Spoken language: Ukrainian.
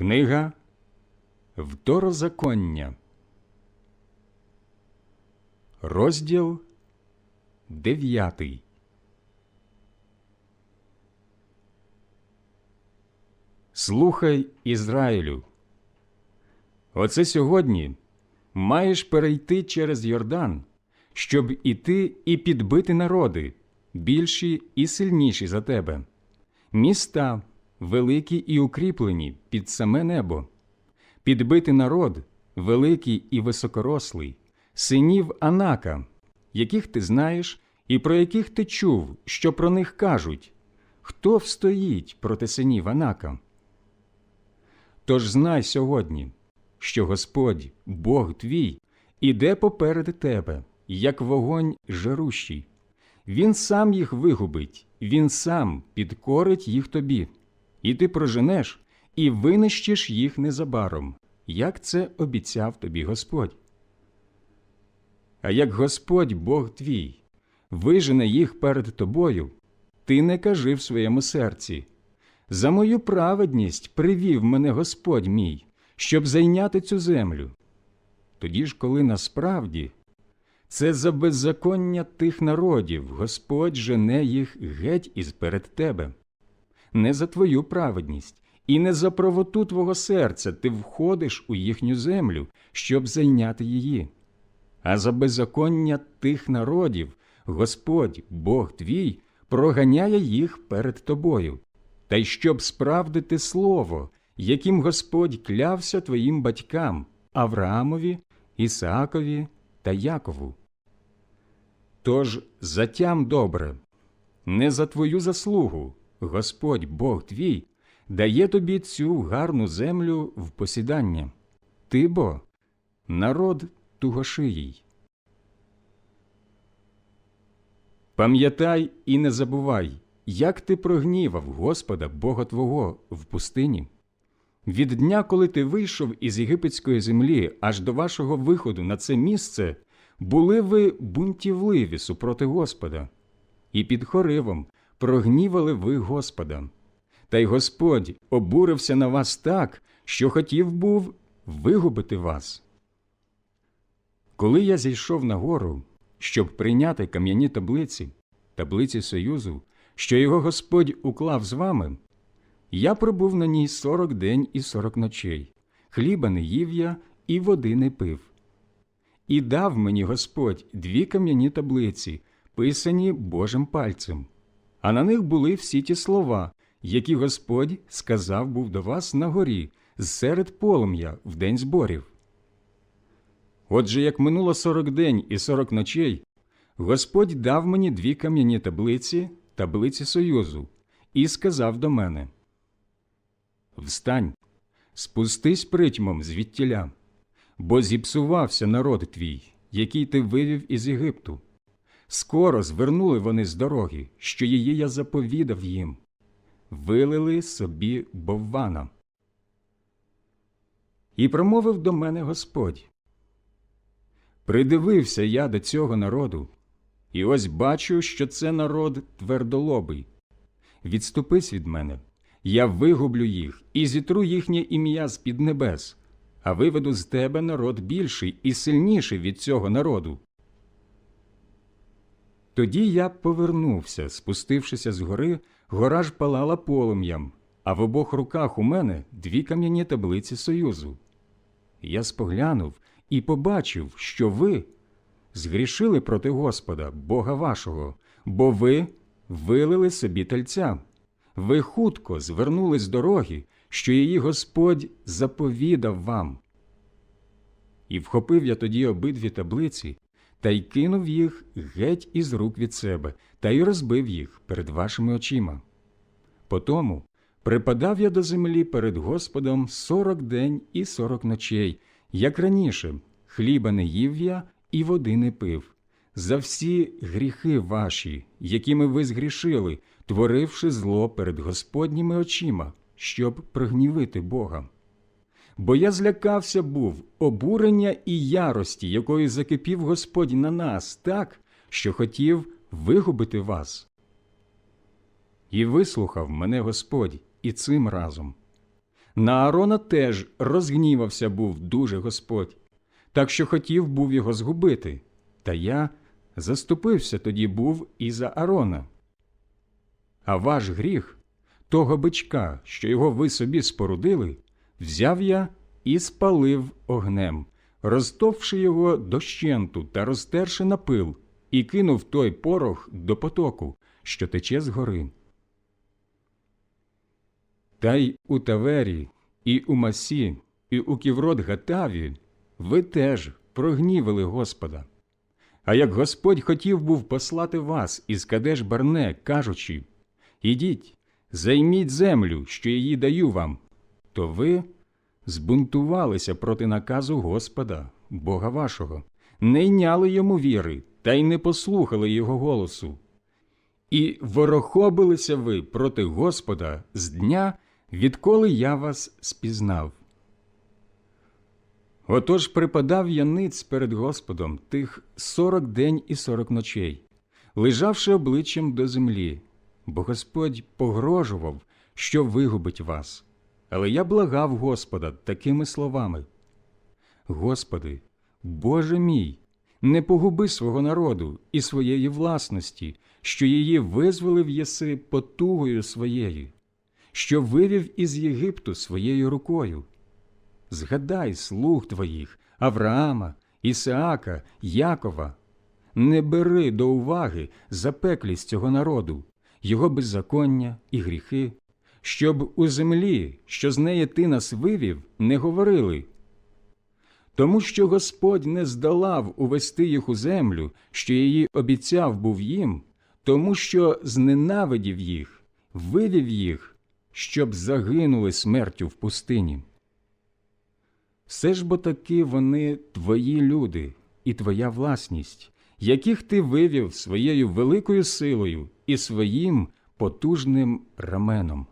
Книга Второзаконня, розділ дев'ятий. Слухай, Ізраїлю. Оце сьогодні маєш перейти через Йордан, щоб іти і підбити народи, більші і сильніші за тебе, міста, великі і укріплені під саме небо, підбити народ, великий і високорослий, синів Анака, яких ти знаєш і про яких ти чув, що про них кажуть, хто встоїть проти синів Анака. Тож знай сьогодні, що Господь, Бог твій, іде поперед тебе, як вогонь жарущий. Він сам їх вигубить, він сам підкорить їх тобі, і ти проженеш і винищиш їх незабаром, як це обіцяв тобі Господь. А як Господь Бог твій вижене їх перед тобою, ти не кажи в своєму серці. За мою праведність привів мене Господь мій, щоб зайняти цю землю. Тоді ж, коли насправді це за беззаконня тих народів Господь жене їх геть із перед тебе, не за твою праведність і не за правоту твого серця ти входиш у їхню землю, щоб зайняти її, а за беззаконня тих народів Господь, Бог твій, проганяє їх перед тобою та й щоб справдити слово, яким Господь клявся твоїм батькам Авраамові, Ісаакові та Якову. Тож затям добре, не за твою заслугу Господь Бог твій дає тобі цю гарну землю в посідання, ти бо народ тугошиїй. Пам'ятай і не забувай, як ти прогнівав Господа Бога Твого в пустині? Від дня, коли ти вийшов із єгипетської землі аж до вашого виходу на це місце, були ви бунтівливі супроти Господа, і під хоривом прогнівали ви Господа. Та й Господь обурився на вас так, що хотів був вигубити вас. Коли я зійшов на гору, щоб прийняти кам'яні таблиці, таблиці Союзу, що його Господь уклав з вами, я пробув на ній сорок день і сорок ночей, хліба не їв я і води не пив. І дав мені Господь дві кам'яні таблиці, писані Божим пальцем, а на них були всі ті слова, які Господь сказав був до вас на горі, серед полум'я в день зборів. Отже, як минуло сорок день і сорок ночей, Господь дав мені дві кам'яні таблиці, таблиці Союзу, і сказав до мене Встань, спустись притьмом звідтіля, бо зіпсувався народ твій, який ти вивів із Єгипту. Скоро звернули вони з дороги, що її я заповідав їм, вилили собі боввана. І промовив до мене Господь. Придивився я до цього народу, і ось бачу, що це народ твердолобий. Відступись від мене, я вигублю їх і зітру їхнє ім'я з під небес, а виведу з тебе народ більший і сильніший від цього народу. Тоді я повернувся, спустившися з гори, гора ж палала полум'ям, а в обох руках у мене дві кам'яні таблиці Союзу. Я споглянув і побачив, що ви згрішили проти Господа, Бога вашого, бо ви вилили собі тельця. Ви хутко звернули з дороги, що її Господь заповідав вам. І вхопив я тоді обидві таблиці та й кинув їх геть із рук від себе, та й розбив їх перед вашими очима. Потому припадав я до землі перед Господом сорок день і сорок ночей, як раніше, хліба не їв я і води не пив, за всі гріхи ваші, якими ви згрішили, творивши зло перед Господніми очима, щоб прогнівити Бога. Бо я злякався був обурення і ярості, якою закипів Господь на нас, так, що хотів вигубити вас. І вислухав мене Господь і цим разом. На Аарона теж розгнівався був дуже Господь, так що хотів був його згубити, та я заступився тоді був і за Аарона. А ваш гріх, того бичка, що його ви собі спорудили, взяв я і спалив огнем, розтовши його дощенту та розтерши на пил, і кинув той порох до потоку, що тече з гори. Та й у Тавері, і у Масі, і у Ківрот Гатаві ви теж прогнівили Господа. А як Господь хотів був послати вас із Кадеш Барне, кажучи Ідіть, займіть землю, що її даю вам, то ви збунтувалися проти наказу Господа, Бога вашого, не йняли йому віри та й не послухали його голосу. І ворохобилися ви проти Господа з дня, відколи я вас спізнав. Отож припадав я ниць перед Господом тих сорок день і сорок ночей, лежавши обличчям до землі, бо Господь погрожував, що вигубить вас. Але я благав Господа такими словами: Господи, Боже мій, не погуби свого народу і своєї власності, що її визволив єси потугою своєю, що вивів із Єгипту своєю рукою. Згадай слуг твоїх Авраама, Ісаака, Якова. Не бери до уваги запеклість цього народу, його беззаконня і гріхи, щоб у землі, що з неї ти нас вивів, не говорили. Тому що Господь не здолав увести їх у землю, що її обіцяв був їм, тому що зненавидів їх, вивів їх, щоб загинули смертю в пустині. Все ж бо таки вони твої люди і твоя власність, яких ти вивів своєю великою силою і своїм потужним раменом.